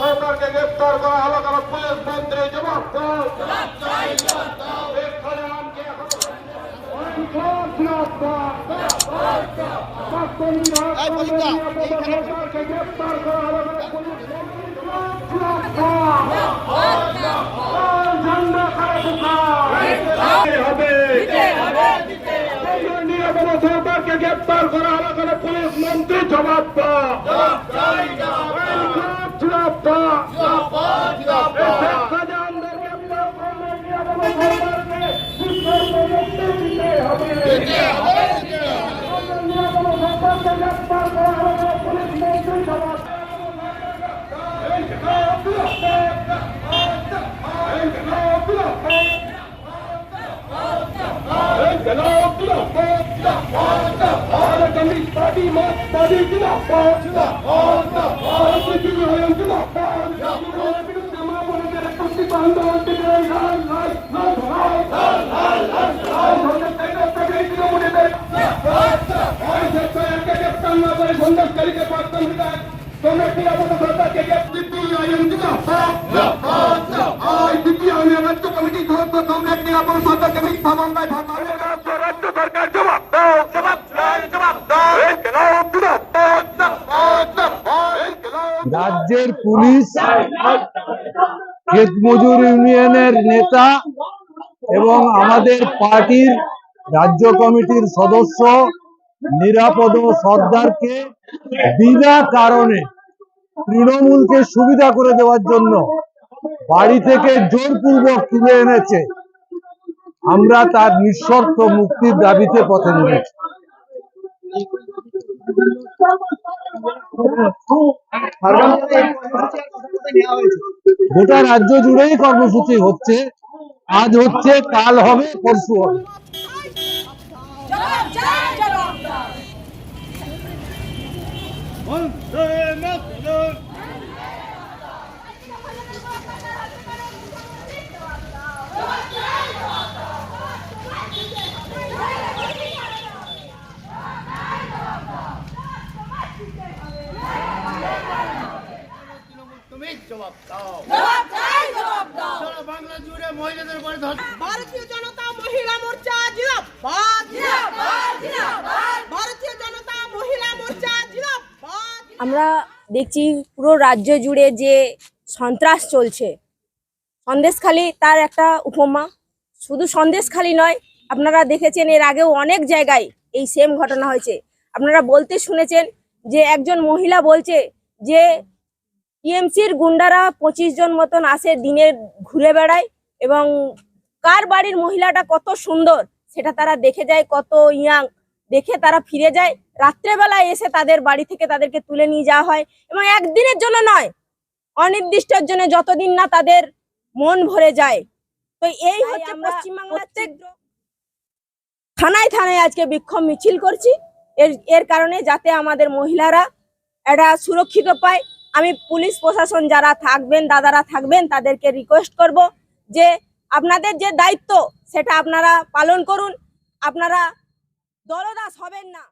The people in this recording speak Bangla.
সরকারকে গ্রেফতার করা হলো কারণ পুলিশ মন্ত্রী জবাব গ্রেফতার করা হবে সরকারকে গ্রেফতার করা। হলো কেন কি আমাদের সরকারকে রাজ্য কমিটি সদস্য তোমরা কি আপনার সরকারকে রাজ্য সরকার জবাব রাজ্যের পুলিশ মজুর ইউনিয়নের নেতা এবং আমাদের পার্টির রাজ্য কমিটির সদস্য নিরাপদ সর্দারকে বিনা কারণে তৃণমূলকে সুবিধা করে দেওয়ার জন্য বাড়ি থেকে জোরপূর্বক তুলে এনেছে। আমরা তার নিঃশর্ত মুক্তির দাবিতে পথে নেমেছি। গোটা রাজ্য জুড়েই কর্মসূচি হচ্ছে। আজ হচ্ছে কাল হবে পরশু হবে দাও তুমি জবাব দাও। জবাব চাই জবাব দাও। সারা বাংলা জুড়ে মহিলাদের উপরে ধর। ভারতীয় জনতা মহিলা মোর্চা জিন্দাবাদ জিন্দাবাদ জিন্দাবাদ ভারতীয় জনতা মহিলা মোর্চা জিন্দাবাদ আমরা দেখছি পুরো রাজ্য জুড়ে যে সন্ত্রাস চলছে। সন্দেশখালি তার একটা উপমা। শুধু সন্দেশখালি নয় আপনারা দেখেছেন এর আগেও অনেক জায়গায় এই সেম ঘটনা হয়েছে। আপনারা বলতে শুনেছেন যে একজন মহিলা বলছে যে টিএমসির গুন্ডারা পঁচিশ জন মতন আসে দিনে ঘুরে বেড়ায় এবং কার বাড়ির মহিলাটা কত সুন্দর সেটা তারা দেখে যায় কত ইয়াং দেখে তারা ফিরে যায়। রাত্রেবেলায় এসে তাদের বাড়ি থেকে তাদেরকে তুলে নিয়ে যাওয়া হয় এবং একদিনের জন্য নয় অনির্দিষ্টের জন্য যতদিন না তাদের মন ভরে যায়। তো এই হচ্ছে পশ্চিমবাংলার থানায় থানায় আজকে বিক্ষোভ মিছিল করছি। এর এর কারণে যাতে আমাদের মহিলারা এটা সুরক্ষিত পায়। আমি পুলিশ প্রশাসন যারা থাকবেন, দাদারা থাকবেন, তাদেরকে রিকোয়েস্ট করব যে আপনাদের যে দায়িত্ব, সেটা আপনারা পালন করুন। আপনারা দলদাস হবেন না।